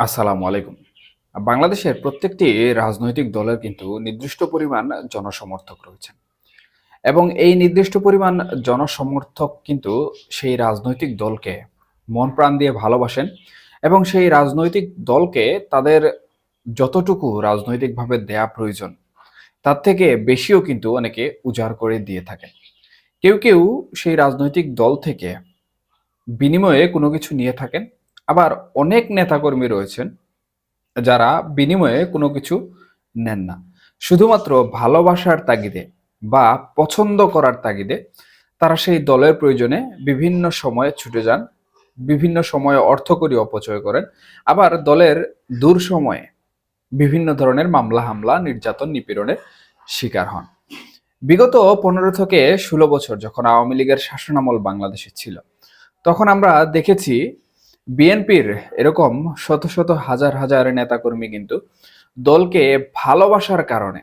আসসালামু আলাইকুম। বাংলাদেশের প্রত্যেকটি রাজনৈতিক দলের কিন্তু নির্দিষ্ট পরিমাণ জনসমর্থক রয়েছেন। এবং এই নির্দিষ্ট পরিমাণ জনসমর্থক কিন্তু সেই রাজনৈতিক দলকে মন প্রাণ দিয়ে ভালোবাসেন এবং সেই রাজনৈতিক দলকে তাদের যতটুকু রাজনৈতিকভাবে দেয়া প্রয়োজন, তার থেকে বেশিও কিন্তু অনেকে উজাড় করে দিয়ে থাকেন। কেউ কেউ সেই রাজনৈতিক দল থেকে বিনিময়ে কোনো কিছু নিয়ে থাকেন আবার অনেক নেতাকর্মী রয়েছেন যারা বিনিময়ে কোনো কিছু নেন না। শুধুমাত্র ভালোবাসার তাগিদে বা পছন্দ করার তাগিদে তারা সেই দলের প্রয়োজনে বিভিন্ন সময়ে ছুটে যান, বিভিন্ন সময়ে অর্থকরী অপচয় করেন, আবার দলের দূর সময়ে বিভিন্ন ধরনের মামলা, হামলা, নির্যাতন, নিপীড়নের শিকার হন। বিগত পনেরো থেকে ষোলো বছর যখন আওয়ামী লীগের শাসনামল বাংলাদেশে ছিল, তখন আমরা দেখেছি বিএনপির এরকম শত শত হাজার হাজার নেতাকর্মী কিন্তু দলকে ভালোবাসার কারণে,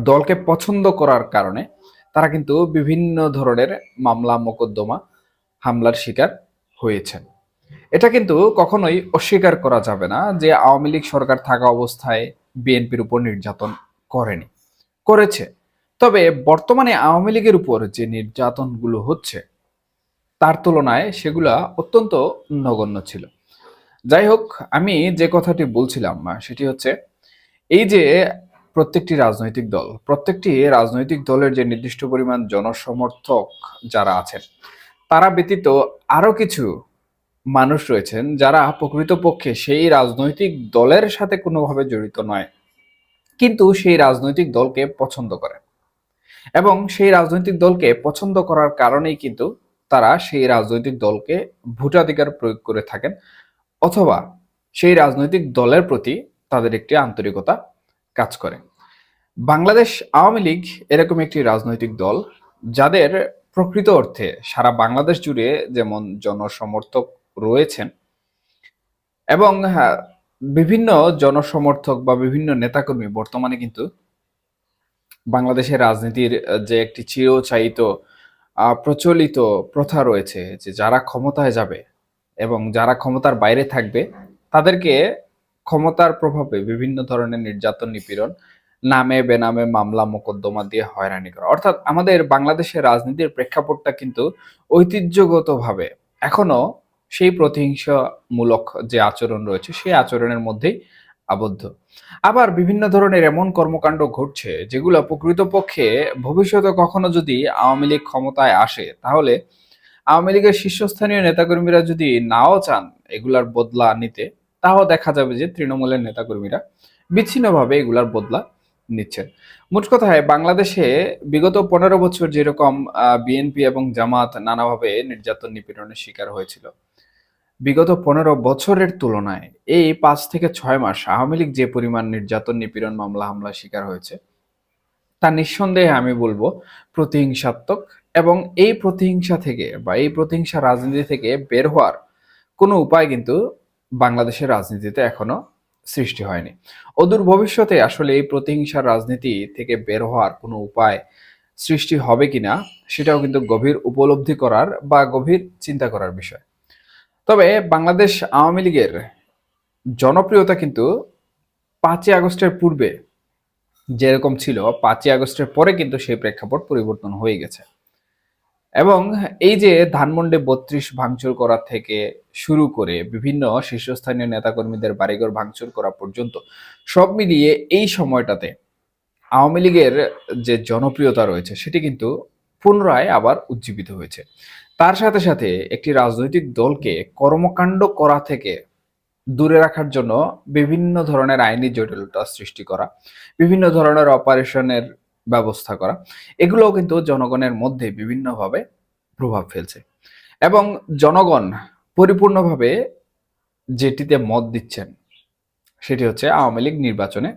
দলকে পছন্দ করার কারণে তারা কিন্তু বিভিন্ন ধরনের মামলা, মোকদ্দমা, হামলার শিকার হয়েছেন। এটা কিন্তু কখনোই অস্বীকার করা যাবে না যে আওয়ামী লীগ সরকার থাকা অবস্থায় বিএনপির উপর নির্যাতন করেনি, করেছে। তবে বর্তমানে আওয়ামী লীগের উপর যে নির্যাতনগুলো হচ্ছে তার তুলনায় সেগুলা অত্যন্ত নগণ্য ছিল। যাই হোক, আমি যে কথাটি বলছিলাম সেটি হচ্ছে এই যে প্রত্যেকটি রাজনৈতিক দল, প্রত্যেকটি রাজনৈতিক দলের যে নির্দিষ্ট পরিমাণ জনসমর্থক যারা আছেন, তারা ব্যতীত আরও কিছু মানুষ রয়েছেন যারা প্রকৃতপক্ষে সেই রাজনৈতিক দলের সাথে কোনোভাবে জড়িত নয়, কিন্তু সেই রাজনৈতিক দলকে পছন্দ করে এবং সেই রাজনৈতিক দলকে পছন্দ করার কারণেই কিন্তু তারা সেই রাজনৈতিক দলকে ভোটাধিকার প্রয়োগ করে থাকেন অথবা সেই রাজনৈতিক দলের প্রতি তাদের একটি আন্তরিকতা কাজ করে। বাংলাদেশ আওয়ামী লীগ এরকম একটি রাজনৈতিক দল যাদের প্রকৃত অর্থে সারা বাংলাদেশ জুড়ে যেমন জনসমর্থক রয়েছেন এবং হ্যাঁ, বিভিন্ন জনসমর্থক বা বিভিন্ন নেতাকর্মী বর্তমানে কিন্তু বাংলাদেশের রাজনীতির যে একটি চিরচায়িত প্রচলিত প্রথা রয়েছে যে যারা ক্ষমতায় যাবে এবং যারা ক্ষমতার বাইরে থাকবে, তাদেরকে ক্ষমতার প্রভাবে বিভিন্ন ধরনের নির্যাতন, নিপীড়ন, নামে, বেনামে মামলা, মোকদ্দমা দিয়ে হয়রানি করা। অর্থাৎ আমাদের বাংলাদেশের রাজনীতির প্রেক্ষাপটটা কিন্তু ঐতিহ্যগতভাবে এখনও সেই প্রতিহিংসামূলক যে আচরণ রয়েছে, সেই আচরণের মধ্যেই আবদ্ধ। আবার বিভিন্ন ধরনের এমন কর্মকাণ্ড ঘটছে যেগুলো প্রকৃতপক্ষে ভবিষ্যতে কখনো যদি আওয়ামী লীগ ক্ষমতায় আসে, তাহলে আওয়ামী লীগের শীর্ষস্থানীয় নেতাকর্মীরা যদি নাও চান এগুলার বদলা নিতে, তাও দেখা যাবে যে তৃণমূলের নেতাকর্মীরা বিচ্ছিন্নভাবে এগুলার বদলা নিচ্ছেন। মোট কথায় বাংলাদেশে বিগত পনেরো বছর যেরকম বিএনপি এবং জামাত নানাভাবে নির্যাতন নিপীড়নের শিকার হয়েছিল। বিগত পনেরো বছরের তুলনায় এই পাঁচ থেকে ছয় মাস আওয়ামী লীগ যে পরিমাণ নির্যাতন, নিপীড়ন মামলা, হামলার শিকার হয়েছে, তা নিঃসন্দেহে আমি বলব প্রতিহিংসাত্মক এবং এই প্রতিহিংসা থেকে বা এই প্রতিহিংসা রাজনীতি থেকে বের হওয়ার কোনো উপায় কিন্তু বাংলাদেশের রাজনীতিতে এখনও সৃষ্টি হয়নি। অদূর ভবিষ্যতে আসলে এই প্রতিহিংসার রাজনীতি থেকে বের হওয়ার কোনো উপায় সৃষ্টি হবে কিনা, সেটাও কিন্তু গভীর উপলব্ধি করার বা গভীর চিন্তা করার বিষয়। তবে বাংলাদেশ আওয়ামী লীগের জনপ্রিয়তা কিন্তু পাঁচই আগস্টের পূর্বে যেরকম ছিল, পাঁচই আগস্টের পরে কিন্তু সেই প্রেক্ষাপট পরিবর্তন হয়ে গেছে। এবং এই যে ধানমন্ডে বত্রিশ ভাঙচুর করা থেকে শুরু করে বিভিন্ন শীর্ষস্থানীয় নেতাকর্মীদের বাড়িঘর ভাঙচুর করা পর্যন্ত সব মিলিয়ে এই সময়টাতে আওয়ামী লীগের যে জনপ্রিয়তা রয়েছে, সেটি কিন্তু পুনরায় আবার উজ্জীবিত হয়েছে। তার সাথে সাথে একটি রাজনৈতিক দলকে কর্মকাণ্ড করা থেকে দূরে রাখার জন্য বিভিন্ন ধরনের আইনি জটিলতা সৃষ্টি করা, বিভিন্ন ধরনের অপারেশনের ব্যবস্থা করা, এগুলোও কিন্তু জনগণের মধ্যে বিভিন্নভাবে প্রভাব ফেলছে। এবং জনগণ পরিপূর্ণভাবে যেটিতে মত দিচ্ছেন, সেটি হচ্ছে আওয়ামী লীগ নির্বাচনে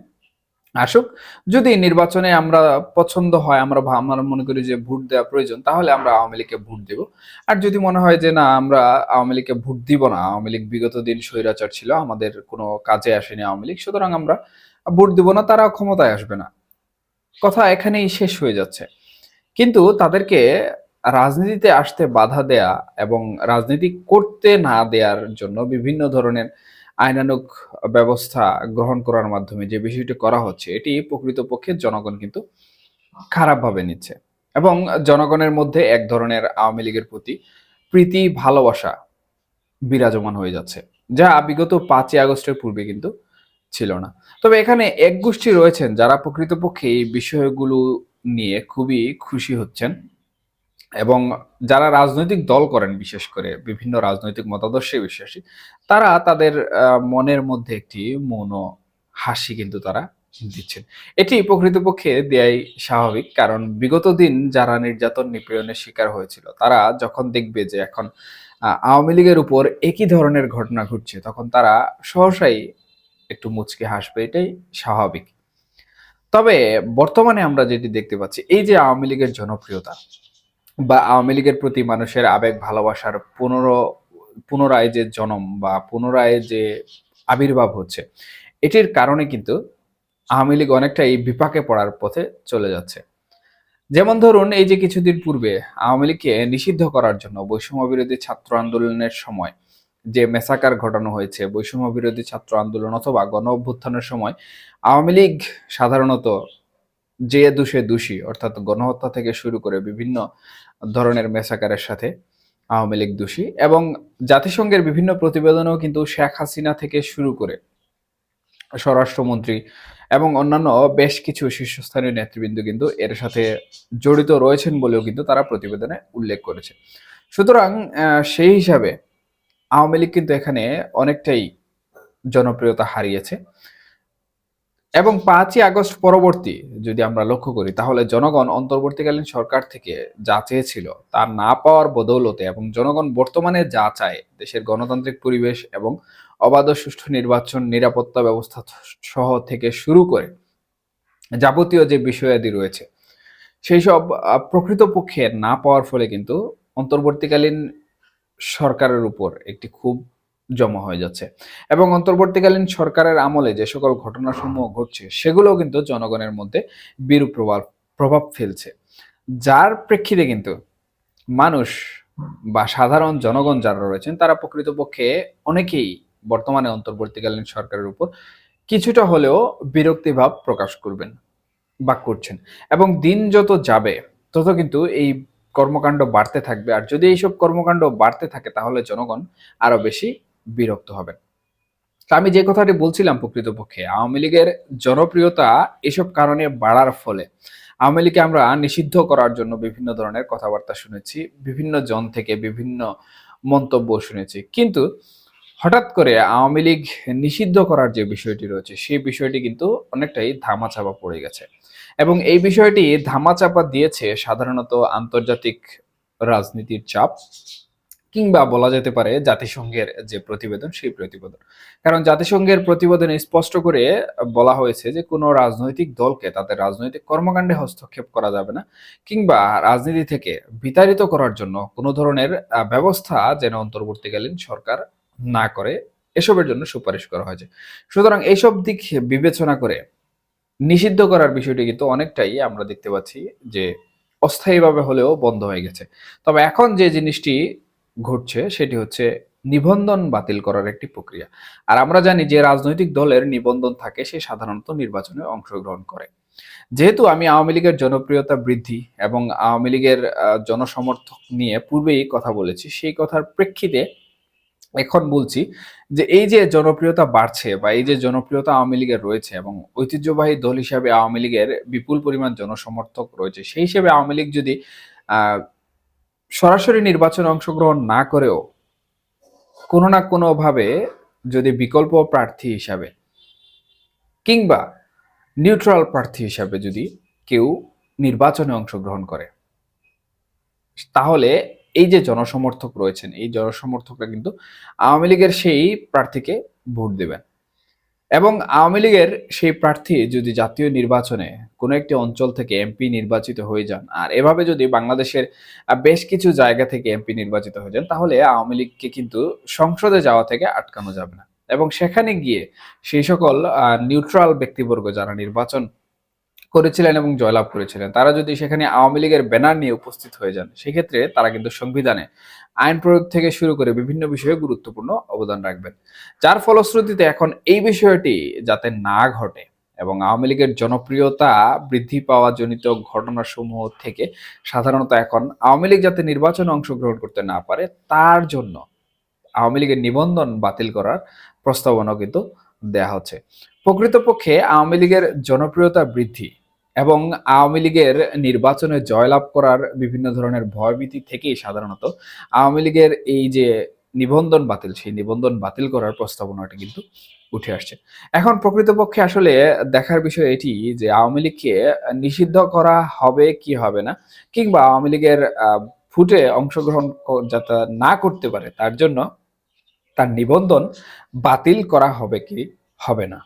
আসুক, যদি নির্বাচনে আমরা পছন্দ হয়, আমরা আমরা মনে করি যে ভোট দেওয়া প্রয়োজন, তাহলে আমরা আওয়ামী লীগকে ভোট দেব। আর যদি মনে হয় যে না, আমরা আওয়ামী লীগকে ভোট দিব না, আওয়ামী লীগ বিগত দিন স্বৈরাচার ছিল, আমাদের কোনো কাজে আসেনি আওয়ামী লীগ, সুতরাং আমরা ভোট দিব না তারা ক্ষমতায় আসবে না। কথা এখানেই শেষ হয়ে যাচ্ছে। কিন্তু তাদেরকে রাজনীতিতে আসতে বাধা দেয়া এবং রাজনীতি করতে না দেওয়ার জন্য বিভিন্ন ধরনের আইনানুগ ব্যবস্থা গ্রহণ করার মাধ্যমে যে বিষয়টি করা হচ্ছে, এটি প্রকৃতপক্ষে জনগণ কিন্তু খারাপভাবে নিচ্ছে। এবং জনগণের মধ্যে এক ধরনের আওয়ামী লীগের প্রতি প্রীতি, ভালোবাসা বিরাজমান হয়ে যাচ্ছে, যা বিগত পাঁচই আগস্টের পূর্বে কিন্তু ছিল না। তবে এখানে এক গোষ্ঠী রয়েছেন যারা প্রকৃতপক্ষে এই বিষয়গুলো নিয়ে খুবই খুশি হচ্ছেন। এবং যারা রাজনৈতিক দল করেন বিশেষ করে বিভিন্ন রাজনৈতিক মতাদর্শে বিশ্বাসী তারা তাদের মনের মধ্যে একটি মৌন হাসি কিন্তু তারা দিচ্ছেন। এটি প্রকৃতপক্ষে দেয়াই স্বাভাবিক কারণ বিগত দিন যারা নির্যাতন নিপীড়নের শিকার হয়েছিল তারা যখন দেখবে যে এখন আওয়ামী লীগের উপর একই ধরনের ঘটনা ঘটছে তখন তারা সহসাই একটু মুচকে হাসবে এটাই স্বাভাবিক। তবে বর্তমানে আমরা যেটি দেখতে পাচ্ছি এই যে আওয়ামী লীগের জনপ্রিয়তা বা আওয়ামী লীগের প্রতি মানুষের আবেগ, ভালোবাসার পুনর, পুনরায় যে জনম বা পুনরায় যে আবির্ভাব হচ্ছে, এটির কারণে কিন্তু আওয়ামী লীগ অনেকটাই বিপাকে পড়ার পথে চলে যাচ্ছে। যেমন ধরুন, এই যে কিছুদিন পূর্বে আওয়ামী লীগকে নিষিদ্ধ করার জন্য বৈষম্য বিরোধী ছাত্র আন্দোলনের সময় যে মেসাকার ঘটানো হয়েছে বৈষম্য বিরোধী ছাত্র আন্দোলন অথবা গণ অভ্যুত্থানের সময় আওয়ামী লীগ সাধারণত যে দোষে দোষী, অর্থাৎ গণহত্যা থেকে শুরু করে বিভিন্ন ধরনের মেসাকারের সাথে আওয়ামী লীগ দোষী এবং জাতিসংঘের বিভিন্ন প্রতিবেদনেও কিন্তু শেখ হাসিনা থেকে শুরু করে স্বরাষ্ট্রমন্ত্রী এবং অন্যান্য বেশ কিছু শীর্ষস্থানীয় নেতৃবৃন্দ কিন্তু এর সাথে জড়িত রয়েছেন বলেও কিন্তু তারা প্রতিবেদনে উল্লেখ করেছে। সুতরাং সেই হিসাবে আওয়ামী লীগ কিন্তু এখানে অনেকটাই জনপ্রিয়তা হারিয়েছে। এবং পাঁচই আগস্ট পরবর্তী যদি আমরা লক্ষ্য করি, তাহলে জনগণ অন্তর্বর্তীকালীন সরকার থেকে যা চেয়েছিল তা না পাওয়ার বদৌলতে এবং জনগণ বর্তমানে যা চায়, দেশের গণতান্ত্রিক পরিবেশ এবং অবাধ সুষ্ঠু নির্বাচন, নিরাপত্তা ব্যবস্থা সহ থেকে শুরু করে যাবতীয় যে বিষয়াদি রয়েছে, সেই সব প্রকৃতপক্ষে না পাওয়ার ফলে কিন্তু অন্তর্বর্তীকালীন সরকারের উপর একটি খুব জমা হয়ে যাচ্ছে। এবং অন্তর্বর্তীকালীন সরকারের আমলে যে সকল ঘটনাসমূহ ঘটছে, সেগুলোও কিন্তু জনগণের মধ্যে বিরূপ প্রভাব প্রভাব ফেলছে। যার প্রেক্ষিতে কিন্তু মানুষ বা সাধারণ জনগণ যারা রয়েছেন, তারা প্রকৃতপক্ষে অনেকেই বর্তমানে অন্তর্বর্তীকালীন সরকারের উপর কিছুটা হলেও বিরক্তিভাব প্রকাশ করবেন বা করছেন। এবং দিন যত যাবে, তত কিন্তু এই কর্মকাণ্ড বাড়তে থাকবে। আর যদি এইসব কর্মকাণ্ড বাড়তে থাকে, তাহলে জনগণ আরও বেশি বিরক্ত হবেন। আমি যে কথাটি বলছিলাম প্রকৃতপক্ষে, আওয়ামী লীগের জনপ্রিয়তা এসব কারণে বাড়ার ফলে। আওয়ামী লীগকে আমরা নিষিদ্ধ করার জন্য বিভিন্ন ধরনের কথাবার্তা শুনেছি, বিভিন্ন জন থেকে বিভিন্ন মন্তব্য শুনেছি। কিন্তু হঠাৎ করে আওয়ামী লীগ নিষিদ্ধ করার যে বিষয়টি রয়েছে, সেই বিষয়টি কিন্তু অনেকটাই ধামাচাপা পড়ে গেছে। এবং এই বিষয়টি ধামাচাপা দিয়েছে সাধারণত আন্তর্জাতিক রাজনীতির চাপ কিংবা বলা যেতে পারে জাতিসংঘের যে প্রতিবেদন, সেই প্রতিবেদন। কারণ জাতিসংঘের প্রতিবেদনে স্পষ্ট করে বলা হয়েছে যে, কোনো রাজনৈতিক দলকে তাদের রাজনৈতিক কর্মকাণ্ডে হস্তক্ষেপ করা যাবে না কিংবা রাজনীতি থেকে বিতাড়িত করার জন্য কোনো ধরনের ব্যবস্থা যেন অন্তর্বর্তীকালীন সরকার না করে, এসবের জন্য সুপারিশ করা হয়েছে। সুতরাং এইসব দিক বিবেচনা করে নিষিদ্ধ করার বিষয়টি কিন্তু অনেকটাই আমরা দেখতে পাচ্ছি যে, অস্থায়ীভাবে হলেও বন্ধ হয়ে গেছে। তবে এখন যে জিনিসটি ঘটছে সেটি হচ্ছে নিবন্ধন বাতিল করার একটি প্রক্রিয়া। আর আমরা জানি যে রাজনৈতিক দলের নিবন্ধন থাকে, সে সাধারণত নির্বাচনে অংশগ্রহণ করে। যেহেতু আমি আওয়ামী লীগের জনপ্রিয়তা বৃদ্ধি এবং আওয়ামী লীগের জনসমর্থক নিয়ে পূর্বেই কথা বলেছি, সেই কথার প্রেক্ষিতে এখন বলছি যে এই যে জনপ্রিয়তা বাড়ছে বা এই যে জনপ্রিয়তা আওয়ামী লীগের রয়েছে এবং ঐতিহ্যবাহী দল হিসাবে আওয়ামী লীগের বিপুল পরিমাণ জনসমর্থক রয়েছে, সেই হিসেবে আওয়ামী লীগ যদি সরাসরি নির্বাচনে অংশগ্রহণ না করেও কোনো না কোনোভাবে যদি বিকল্প প্রার্থী হিসাবে কিংবা নিউট্রাল প্রার্থী হিসাবে যদি কেউ নির্বাচনে অংশগ্রহণ করে, তাহলে এই যে জনসমর্থক রয়েছেন, এই জনসমর্থকরা কিন্তু আওয়ামী লীগের সেই প্রার্থীকে ভোট দেবেন। এবং আওয়ামী লীগের সেই প্রার্থী যদি জাতীয় নির্বাচনে কোনো একটি অঞ্চল থেকে এমপি নির্বাচিত হয়ে যান, আর এভাবে যদি বাংলাদেশের বেশ কিছু জায়গা থেকে এমপি নির্বাচিত হয়ে যান, তাহলে আওয়ামী লীগকে কিন্তু সংসদে যাওয়া থেকে আটকানো যাবে না। এবং সেখানে গিয়ে সেই সকল নিউট্রাল ব্যক্তিবর্গ যারা নির্বাচন করেছিলেন এবং জয়লাভ করেছিলেন। তারা যদি সেখানে আওয়ামী লীগের ব্যানার নিয়ে উপস্থিত হয়ে যান, সেক্ষেত্রে তারা কিন্তু সংবিধানে আইন প্রয়োগ থেকে শুরু করে বিভিন্ন বিষয়ে গুরুত্বপূর্ণ অবদান রাখবেন। যার ফলশ্রুতিতে এখন এই বিষয়টি যাতে না ঘটে এবং আওয়ামী লীগের জনপ্রিয়তা বৃদ্ধি পাওয়া জনিত ঘটনাসমূহ থেকে সাধারণত এখন আওয়ামী লীগ যাতে নির্বাচনে অংশগ্রহণ করতে না পারে, তার জন্য আওয়ামী লীগের নিবন্ধন বাতিল করার প্রস্তাবনাও কিন্তু দেয়া হচ্ছে। প্রকৃতপক্ষে আওয়ামী লীগের জনপ্রিয়তা বৃদ্ধি এবং আওয়ামী লীগের নির্বাচনে জয়লাভ করার বিভিন্ন ধরনের ভয়ভীতি থেকেই সাধারণত আওয়ামী লীগের এই যে নিবন্ধন বাতিল, সেই নিবন্ধন বাতিল করার প্রস্তাবনাটা কিন্তু উঠে আসছে। এখন প্রকৃতপক্ষে আসলে দেখার বিষয় এটি যে আওয়ামী লীগকে নিষিদ্ধ করা হবে কি হবে না, কিংবা আওয়ামী লীগের ফুটে অংশগ্রহণ যাতে না করতে পারে, তার জন্য তার নিবন্ধন বাতিল করা হবে কি হবে না?